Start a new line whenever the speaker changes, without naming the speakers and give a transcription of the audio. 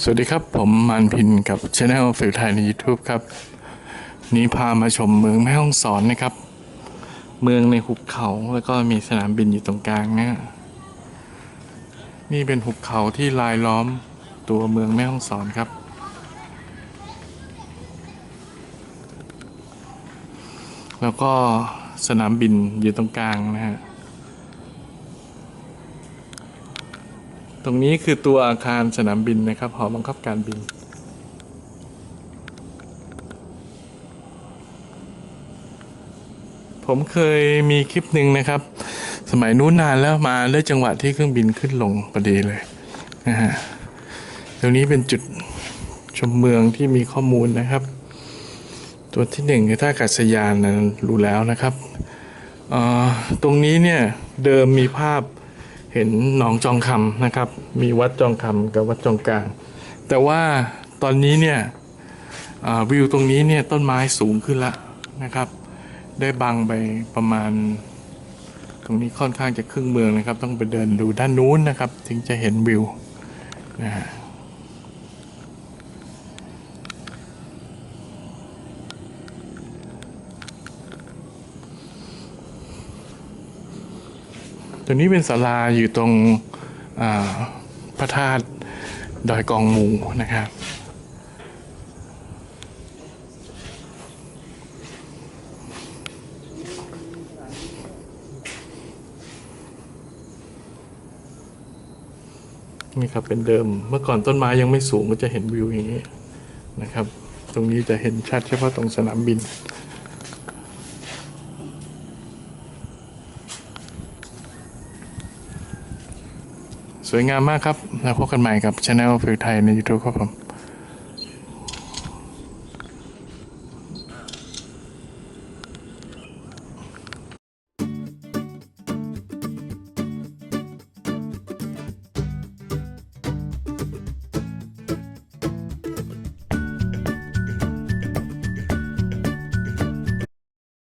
สวัสดีครับ ผมมันพินกับช anel ฟิลไทยใน YouTube ครับ นี้พามาชมเมืองแม่ฮ่องสอนนะครับ เมืองในหุบเขาแล้วก็มีสนามบินอยู่ตรงกลางนะนี่เป็นหุบเขาที่ลายล้อมตัวเมืองแม่ฮ่องสอนครับ แล้วก็สนามบินอยู่ตรงกลางนะฮะ ตรงนี้คือตัวอาคารสนามบินนะครับ หอบังคับการบิน ผมเคยมีคลิปหนึ่งนะครับ สมัยนู้นนานแล้วมาเลือกจังหวะที่เครื่องบินขึ้นลงพอดีเลยนะฮะตรงนี้เป็นจุดชมเมืองที่มีข้อมูลนะครับ ตัวที่หนึ่งคือท่าอากาศยานนะรู้แล้วนะครับตรงนี้เนี่ยเดิมมีภาพ เห็นหนองจองคำนะครับ มีวัดจองคำกับวัดจองกลาง แต่ว่าตอนนี้เนี่ยวิวตรงนี้เนี่ยต้นไม้สูงขึ้นละนะครับ ได้บังไปประมาณ ตรงนี้ค่อนข้างจะครึ่งเมืองนะครับ ต้องไปเดินดูด้านนู้นนะครับ ถึงจะเห็นวิวนะฮะ ตัวนี้เป็นศาลาอยู่ตรงพระธาตุดอยกองหมูนะครับนี่ครับเป็นเดิมเมื่อก่อนต้นไม้ยังไม่สูงก็จะเห็นวิวอย่างนี้นะครับ ตรงนี้จะเห็นชัดเฉพาะตรงสนามบิน สวยงามมากครับ แล้วพบกันใหม่กับช anel ฟิลไทยใน YouTube ครับผม